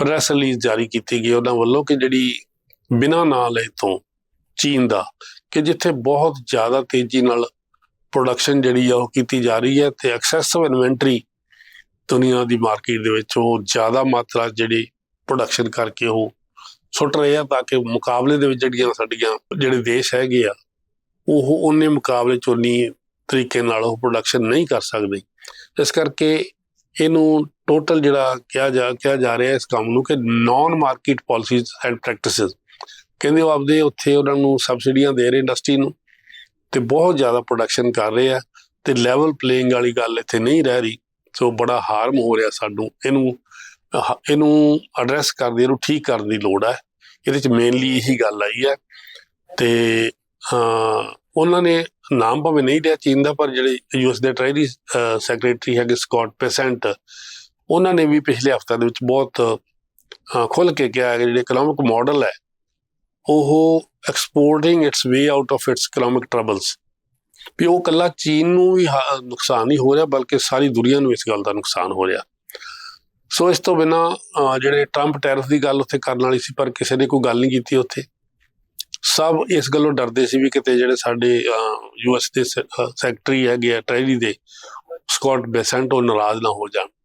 Press release ਜਾਰੀ ਕੀਤੀ ਗਈ ਉਹਨਾਂ ਵੱਲੋਂ ਕਿ ਜਿਹੜੀ ਬਿਨਾਂ ਨਾਂ ਲਏ ਤੋਂ ਚੀਨ ਦਾ, ਕਿ ਜਿੱਥੇ ਬਹੁਤ ਜ਼ਿਆਦਾ ਤੇਜ਼ੀ ਨਾਲ ਪ੍ਰੋਡਕਸ਼ਨ ਜਿਹੜੀ ਆ ਉਹ ਕੀਤੀ ਜਾ ਰਹੀ ਹੈ ਤੇ ਐਕਸੈਸਿਵ ਇਨਵੈਂਟਰੀ ਦੁਨੀਆ ਦੀ ਮਾਰਕੀਟ ਦੇ ਵਿੱਚ ਉਹ ਜ਼ਿਆਦਾ ਮਾਤਰਾ ਜਿਹੜੀ ਪ੍ਰੋਡਕਸ਼ਨ ਕਰਕੇ ਉਹ ਸੁੱਟ ਰਹੇ ਆ ਤਾਂ ਕਿ ਮੁਕਾਬਲੇ ਦੇ ਵਿੱਚ ਜਿਹੜੀਆਂ ਸਾਡੀਆਂ, ਜਿਹੜੇ ਦੇਸ਼ ਹੈਗੇ ਆ, ਉਹ ਉਹਨੇ ਮੁਕਾਬਲੇ ਚ ਉਨੀ ਤਰੀਕੇ ਨਾਲ ਉਹ ਪ੍ਰੋਡਕਸ਼ਨ ਨਹੀਂ ਕਰ ਸਕਦੇ। ਇਸ ਕਰਕੇ ਇਹਨੂੰ ਟੋਟਲ ਜਿਹੜਾ ਕਿਹਾ ਜਾ ਕਿਹਾ ਜਾ ਰਿਹਾ ਇਸ ਕੰਮ ਨੂੰ ਕਿ non market policies and practices ਕਹਿੰਦੇ ਉਹ ਆਪਦੇ ਉੱਥੇ ਉਹਨਾਂ ਨੂੰ ਸਬਸਿਡੀਆਂ ਦੇ ਰਹੇ ਇੰਡਸਟਰੀ ਨੂੰ ਤੇ ਬਹੁਤ ਜ਼ਿਆਦਾ ਪ੍ਰੋਡਕਸ਼ਨ ਕਰ ਰਹੇ ਆ ਤੇ ਲੈਵਲ ਪਲੇਇੰਗ ਵਾਲੀ ਗੱਲ ਇੱਥੇ ਨਹੀਂ ਰਹਿ ਰਹੀ। ਸੋ ਬੜਾ ਹਾਰਮ ਹੋ ਰਿਹਾ ਸਾਨੂੰ। ਇਹਨੂੰ ਇਹਨੂੰ ਐਡਰੈਸ ਕਰਦੀ ਇਹਨੂੰ ਠੀਕ ਕਰਨ ਦੀ ਲੋੜ ਹੈ ਇਹਦੇ ਚ ਮੇਨਲੀ ਇਹੀ ਗੱਲ ਆਈ ਹੈ ਤੇ ਉਹਨਾਂ ਨੇ ਨਾਮ ਭਾਵੇਂ ਨਹੀਂ ਲਿਆ ਚੀਨ ਦਾ, ਪਰ ਜਿਹੜੇ ਯੂਐਸ ਦੇ ਟ੍ਰੇਰੀ ਸੈਕਟਰੀ ਹੈਗੇ ਸਕਾਟ ਪੈਸੈਂਟ ਉਹਨਾਂ ਨੇ ਵੀ ਪਿਛਲੇ ਹਫ਼ਤੇ ਦੇ ਵਿੱਚ ਬਹੁਤ ਅਹ, ਖੁੱਲ੍ਹ ਕੇ ਕਿਹਾ ਹੈ ਕਿ ਜਿਹੜੇ ਇਕਨੋਮਿਕ ਮਾਡਲ ਹੈ ਉਹ exporting its way out of its economic troubles ਵੀ ਉਹ ਕੱਲਾ ਚੀਨ ਨੂੰ ਹੀ ਨੁਕਸਾਨ ਨਹੀਂ ਹੋ ਰਿਹਾ ਬਲਕਿ ਸਾਰੀ ਦੁਨੀਆ ਨੂੰ ਇਸ ਗੱਲ ਦਾ ਨੁਕਸਾਨ ਹੋ ਰਿਹਾ। ਸੋ ਇਸ ਤੋਂ ਬਿਨਾ ਜਿਹੜੇ ਟਰੰਪ ਟੈਰਿਫ ਦੀ ਗੱਲ ਉੱਥੇ ਕਰਨ ਵਾਲੀ ਸੀ ਪਰ ਕਿਸੇ ਨੇ ਕੋਈ ਗੱਲ ਨਹੀਂ ਕੀਤੀ ਉੱਥੇ। ਸਭ ਇਸ ਗੱਲੋਂ ਡਰਦੇ ਸੀ ਵੀ ਕਿਤੇ ਜਿਹੜੇ ਸਾਡੇ ਯੂਐਸ ਦੇ ਸੈਕਟਰੀ ਹੈਗੇ ਆ ਟ੍ਰੇਰੀ ਦੇ ਸਕਾਟ ਬੈਸੈਂਟ ਉਹ ਨਾਰਾਜ਼ ਨਾ ਹੋ ਜਾਣ।